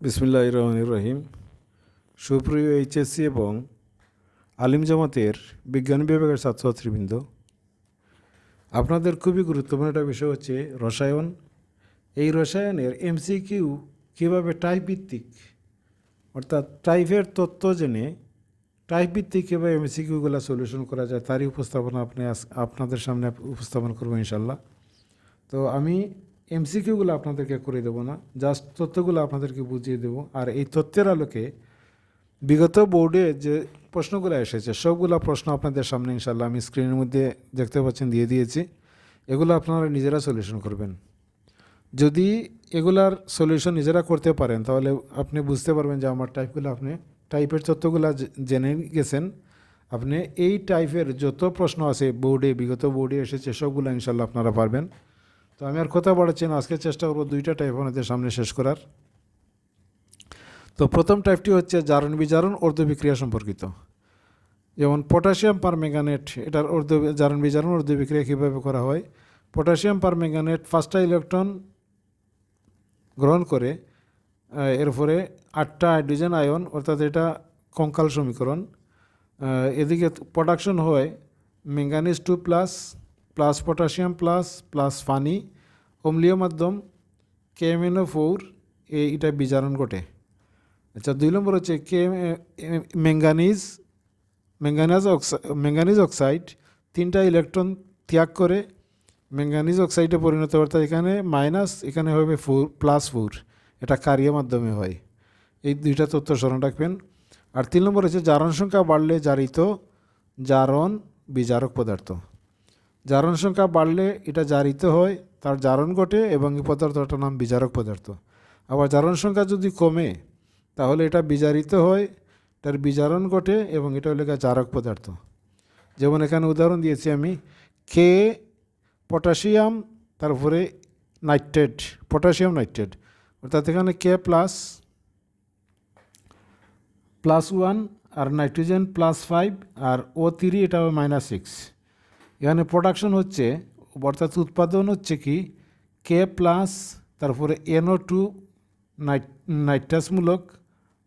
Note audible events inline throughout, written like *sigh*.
বিসমিল্লাহ রহমান রহিম সুপ্রিয় এইচএসসি এবং আলিম জামাতের বিজ্ঞান বিভাগের ছাত্রছাত্রীবৃন্দ, আপনাদের খুবই গুরুত্বপূর্ণ একটা বিষয় হচ্ছে রসায়ন। এই রসায়নের এমসিকিউ কীভাবে টাইপ ভিত্তিক অর্থাৎ টাইপের তত্ত্ব জেনে টাইপ ভিত্তিক কীভাবে এমসিকিউগুলো সলিউশন করা যায়, তারই উপস্থাপনা আপনি আপনাদের সামনে উপস্থাপন করব ইনশাল্লাহ তো আমি এমসিকিউগুলো আপনাদেরকে করে দেবো না জাস্ট তথ্যগুলো আপনাদেরকে বুঝিয়ে দেবো। আর এই তথ্যের আলোকে বিগত বোর্ডে যে প্রশ্নগুলো এসেছে, সবগুলো প্রশ্ন আপনাদের সামনে ইনশাল্লাহ আমি স্ক্রিনের মধ্যে দেখতে পাচ্ছেন, দিয়ে দিয়েছি। এগুলো আপনারা নিজেরা সলিউশন করবেন। যদি এগুলার সলিউশন নিজেরা করতে পারেন, তাহলে আপনি বুঝতে পারবেন যে আমার টাইপগুলো আপনি টাইপের তথ্যগুলো জেনে গেছেন, আপনি এই টাইপের যত প্রশ্ন আছে বোর্ডে বিগত বোর্ডে এসেছে, সবগুলো ইনশাল্লাহ আপনারা পারবেন। তো আমি আর কথা বাড়াচ্ছি না। আজকে চেষ্টা করব দুইটা টাইপ আপনাদের সামনে শেষ করার। তো প্রথম টাইপটি হচ্ছে জারণ বিজারণ অর্ধ বিক্রিয়া সম্পর্কিত। যেমন পটাশিয়াম পার মেগানেট, এটার অর্ধ জারণ বিজারণ অর্ধ বিক্রিয়া কীভাবে করা হয়? পটাশিয়াম পার মেগানেট ফার্স্টটা ইলেকট্রন গ্রহণ করে এরপরে আটটা হাইড্রোজেন আয়ন অর্থাৎ এটা কঙ্কাল সমীকরণ। এদিকে প্রোডাকশন হয় manganese two plus plus potassium plus plus পানি অম্লীয় মাধ্যম কেএমএনও ফোর এটা বিজারণ ঘটে। আচ্ছা দুই নম্বর হচ্ছে K manganese manganese oxide manganese oxide তিনটা ইলেকট্রন ত্যাগ করে ম্যাঙ্গানিজ অক্সাইডে পরিণত হয়, অর্থাৎ এখানে মাইনাস এখানে হবে ফোর প্লাস ফোর এটা কারিয় মাধ্যমে হয়। এই দুইটা তথ্য স্মরণ রাখবেন। আর তিন নম্বর হচ্ছে জারণ সংখ্যা বাড়লে জারিত জারণ বিজারক পদার্থ। জারণ সংখ্যা বাড়লে এটা জারিত হয়, তার জারণ ঘটে এবং এই পদার্থটার নাম বিজারক পদার্থ। আবার জারণ সংখ্যা যদি কমে, তাহলে এটা বিজারিত হয়, তার বিজারণ ঘটে এবং এটা হলো জারক পদার্থ। যেমন এখানে উদাহরণ দিয়েছি আমি কে পটাশিয়াম তারপরে নাইট্রেট পটাশিয়াম নাইট্রেট অর্থাৎ এখানে কে প্লাস প্লাস ওয়ান আর নাইট্রোজেন প্লাস ফাইভ আর ও থ্রি এটা হবে মাইনাস সিক্স এখানে প্রোডাকশন হচ্ছে, অর্থাৎ উৎপাদন হচ্ছে কি কে প্লাস তারপরে এনও টু নাইট নাইট্রাসমূলক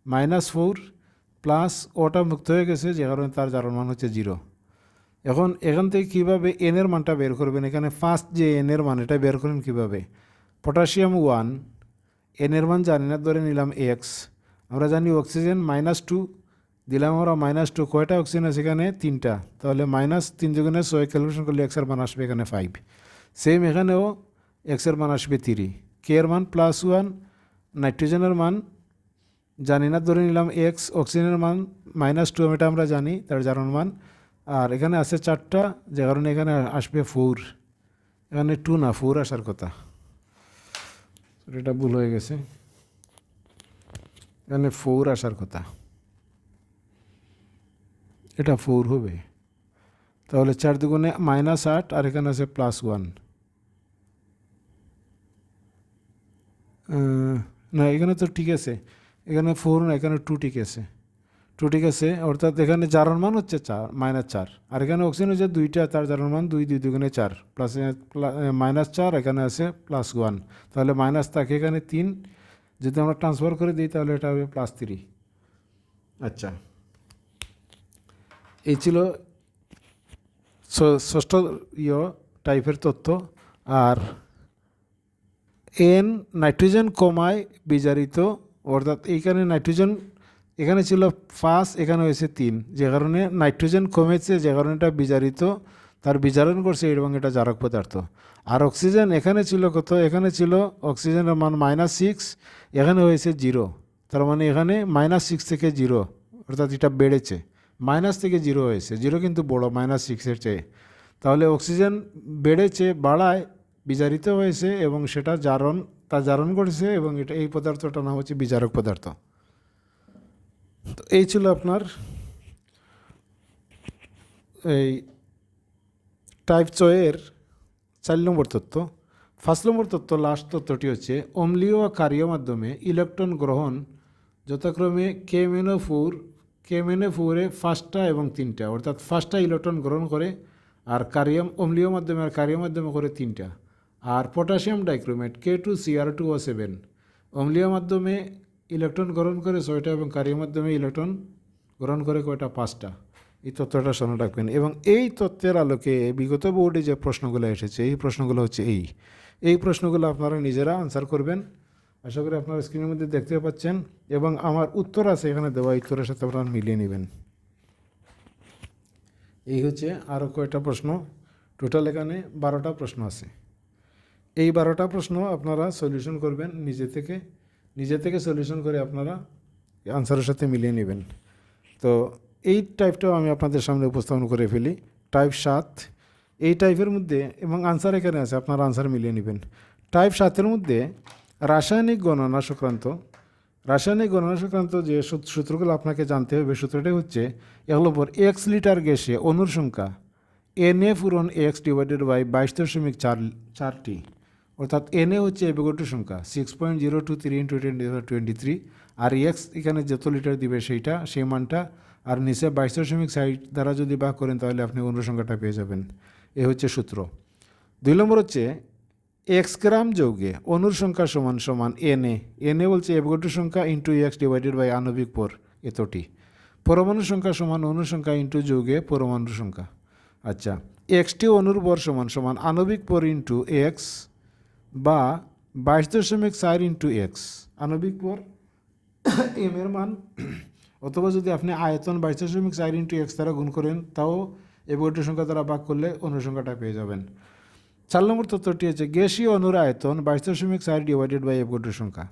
মাইনাস ফোর প্লাস ওটা মুক্ত হয়ে গেছে, যে কারণে তার জারণ মান হচ্ছে জিরো এখন এখান থেকে কীভাবে এনের মানটা বের করবেন? এখানে ফার্স্ট যে এনের মান এটা বের করেন কীভাবে? পটাশিয়াম ওয়ান এনের মান জানি না, ধরে নিলাম এক্স আমরা জানি অক্সিজেন মাইনাস টু দিলাম আমরা মাইনাস টু কয়টা অক্সিজেন আছে এখানে? তিনটা। তাহলে মাইনাস তিন দুগুণে ছয় ক্যালকুলেশন করলে এক্সের মান আসবে এখানে ফাইভ সেম এখানেও এক্সের মান আসবে থ্রি কে এর মান প্লাস ওয়ান নাইট্রোজেনের মান জানি না, ধরে নিলাম এক্স অক্সিজেনের মান মাইনাস টু এটা আমরা জানি, তার জারণ মান। আর এখানে আছে চারটা, যে কারণে এখানে আসবে ফোর এখানে টু না ফোর আসার কথা। এটা ভুল হয়ে গেছে। এখানে ফোর আসার কথা। এটা ফোর হবে। তাহলে চার দুগুণে মাইনাস আট, আর এখানে আছে প্লাস ওয়ান না, এখানে তো ঠিক আছে। এখানে ফোর না, এখানে টু ঠিক আছে। টু ঠিক আছে, অর্থাৎ এখানে জারণ মান হচ্ছে চার মাইনাস চার। আর এখানে অক্সিজেন হচ্ছে দুইটা, তার জারণ মান দুই দুই দুগুণে চার। প্লাস মাইনাস চার, এখানে আছে প্লাস ওয়ান তাহলে মাইনাস থাকে এখানে তিন। যদি আমরা ট্রান্সফার করে দিই, তাহলে এটা হবে প্লাস থ্রি আচ্ছা। এই ছিল ষষ্ঠ ইয় টাইপের তথ্য। আর এন নাইট্রোজেন কমায় বিজারিত, অর্থাৎ এইখানে নাইট্রোজেন, এখানে ছিল পাঁচ, এখানে হয়েছে তিন। যে কারণে নাইট্রোজেন কমেছে, যে কারণে এটা বিজারিত, তার বিজারণ করছে এবং এটা জারক পদার্থ। আর অক্সিজেন এখানে ছিল কত? এখানে ছিল অক্সিজেনের মান মাইনাস সিক্স, এখানে হয়েছে জিরো। তার মানে এখানে মাইনাস সিক্স থেকে জিরো, অর্থাৎ এটা বেড়েছে। মাইনাস থেকে জিরো হয়েছে, জিরো কিন্তু বড়, মাইনাস সিক্সের চেয়ে। তাহলে অক্সিজেন বেড়েছে, বাড়ায়, বিজারিত হয়েছে এবং সেটা জারণ, তা জারণ করেছে এবং এটা এই পদার্থটার নাম হচ্ছে বিজারক পদার্থ। তো এই ছিল আপনার এই টাইপ চয়ের চার নম্বর তত্ত্ব। ফার্স্ট নম্বর তত্ত্ব লাস্ট তত্ত্বটি হচ্ছে, অম্লীয় ও কারীয় মাধ্যমে ইলেকট্রন গ্রহণ যথাক্রমে কেমেনো ফোর কেমেনো ফোরে ফার্স্টটা এবং তিনটা। অর্থাৎ ফার্স্টটা ইলেকট্রন গ্রহণ করে আর কারিয়াম, অম্লীয় মাধ্যমে আর কারীয় মাধ্যমে করে তিনটা। আর potassium dichromate K two CR two O seven অম্লীয় মাধ্যমে ইলেকট্রন গ্রহণ করে ছয়টা এবং কারির মাধ্যমে ইলেকট্রন গ্রহণ করে কয়টা? পাঁচটা। এই তথ্যটা স্মরণ রাখবেন। এবং এই তথ্যের আলোকে বিগত বোর্ডে যে প্রশ্নগুলো এসেছে, এই প্রশ্নগুলো হচ্ছে এই। এই প্রশ্নগুলো আপনারা নিজেরা আনসার করবেন। আশা করি আপনারা স্ক্রিনের মধ্যে দেখতে পাচ্ছেন এবং আমার উত্তর আছে, এখানে দেওয়া উত্তরের সাথে আপনারা মিলিয়ে নেবেন। এই হচ্ছে আরও কয়টা প্রশ্ন? টোটাল এখানে বারোটা প্রশ্ন আছে। এই বারোটা প্রশ্ন আপনারা সলিউশন করবেন নিজে থেকে। নিজে থেকে সলিউশন করে আপনারা আনসারের সাথে মিলিয়ে নেবেন। তো এই টাইপটাও আমি আপনাদের সামনে উপস্থাপন করে ফেলি। টাইপ সাত, এই টাইপের মধ্যে এবং আনসার এখানে আছে, আপনারা আনসার মিলিয়ে নেবেন। টাইপ সাতের মধ্যে রাসায়নিক গণনা সংক্রান্ত রাসায়নিক গণনা সংক্রান্ত যে সূত্রগুলো আপনাকে জানতে হবে সূত্রটাই হচ্ছে এক নম্বর এক্স লিটার গ্যাসে অনুর সংখ্যা এন এ পূরণ এক্স ডিভাইডেড বাই বাইশ দশমিক চার চারটি, অর্থাৎ এন এ হচ্ছে এবিগোটির সংখ্যা six point zero two three into twenty twenty three আর এক্স এখানে যত লিটার দিবে সেইটা, সেই মানটা, আর নিচে বাইশ দশমিক সাইট দ্বারা যদি ভাগ করেন তাহলে আপনি অনুর সংখ্যাটা পেয়ে যাবেন। এ হচ্ছে সূত্র। দুই নম্বর হচ্ছে এক্স গ্রাম যৌগে অনুর সংখ্যা সমান সমান এন এ এন এ বলছে এভগোটির সংখ্যা ইন্টু এক্স ডিভাইডেড বাই আণবিক পর এতটি। পরমাণুর সংখ্যা সমান অনুর সংখ্যা ইন্টু যৌগে পরমাণুর সংখ্যা। আচ্ছা এক্সটি অনুর বর সমান সমান আণবিক পর ইন্টু এক্স বা বাইশ দশমিক চার ইন্টু এক্স আণবিক পর *coughs* এম এর মান *coughs* অথবা যদি আপনি আয়তন বাইশ দশমিক চার ইন্টু এক্স দ্বারা গুণ করেন, তাও এভগোটির সংখ্যা দ্বারা ভাগ করলে অনুর সংখ্যাটা পেয়ে যাবেন। চার নম্বর তত্ত্বটি হচ্ছে গ্যাসীয় অনুর আয়তন বাইশ দশমিক চার ডিভাইডেড বাই এভগোটের সংখ্যা।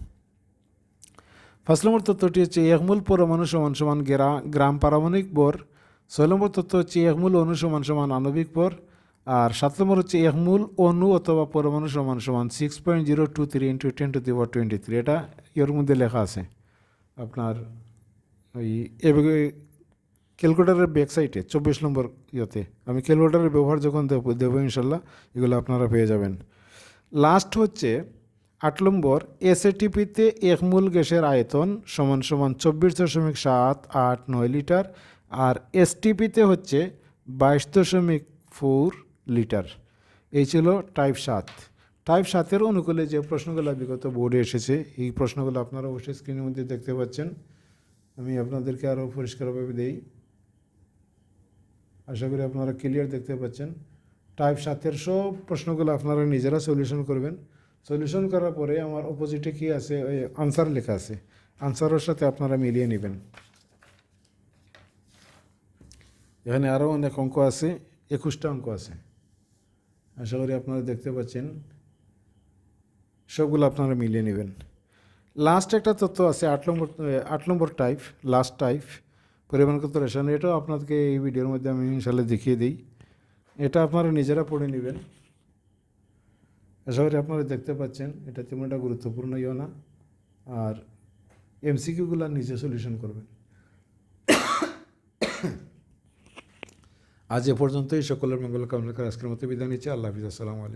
পাঁচ নম্বর তত্ত্বটি হচ্ছে একমূল পরমাণু সমান সমান গ্রা, গ্রাম পারমাণবিক বর ছয় নম্বর তত্ত্ব হচ্ছে, একমূল অনু সমান সমান আণবিক বর আর সাত নম্বর হচ্ছে, একমূল অনু অথবা পরমাণু সমান সমান six point zero two three into ten to the twenty three এটা এর মধ্যে লেখা আছে। আপনার ওই ক্যালকুলেটারের ব্যাক সাইটে চব্বিশ নম্বর ইয়েতে, আমি ক্যালকুলেটারের ব্যবহার যখন দেবো দেবো ইনশাল্লাহ, এগুলো আপনারা পেয়ে যাবেন। লাস্ট হচ্ছে আট নম্বর এসএটিপিতে একমূল গ্যাসের আয়তন সমান সমান চব্বিশ দশমিক সাত আট নয় লিটার আর এসটিপিতে হচ্ছে বাইশ দশমিক ফোর লিটার। এই ছিল টাইপ সাত। টাইপ সাতের অনুকূলে যে প্রশ্নগুলো বিগত বোর্ডে এসেছে, এই প্রশ্নগুলো আপনারা অবশ্যই স্ক্রিনের মধ্যে দেখতে পাচ্ছেন। আমি আপনাদেরকে আরও পরিষ্কারভাবে দেই। আশা করি আপনারা ক্লিয়ার দেখতে পাচ্ছেন। টাইপ সাতের সব প্রশ্নগুলো আপনারা নিজেরা সলিউশন করবেন। সলিউশন করার পরে আমার অপোজিটে কি আছে? ওই আনসার লেখা আছে। আনসারের সাথে আপনারা মিলিয়ে নেবেন। এখানে আরও অনেক অঙ্ক আছে, একুশটা অঙ্ক আছে। আশা করি আপনারা দেখতে পাচ্ছেন। সবগুলো আপনারা মিলিয়ে নেবেন। লাস্ট একটা তথ্য আছে, আট নম্বর আট নম্বর টাইপ লাস্ট টাইপ পরিমাণগত রেশন এটাও আপনাদেরকে এই ভিডিওর মধ্যে আমি ইনশাল্লাহ দেখিয়ে দিই। এটা আপনারা নিজেরা পড়ে নেবেন। আশা করি আপনারা দেখতে পাচ্ছেন, এটা তেমন একটা গুরুত্বপূর্ণ ইয়ে না। আর এমসিকিউগুলো নিজে সলিউশন করবেন। আজ এ পর্যন্তই। সকলের মঙ্গল কামনা করে আজকের মতো বিদায় নিচ্ছি। আল্লাহ হাফিজ। আসসালামু আলাইকুম।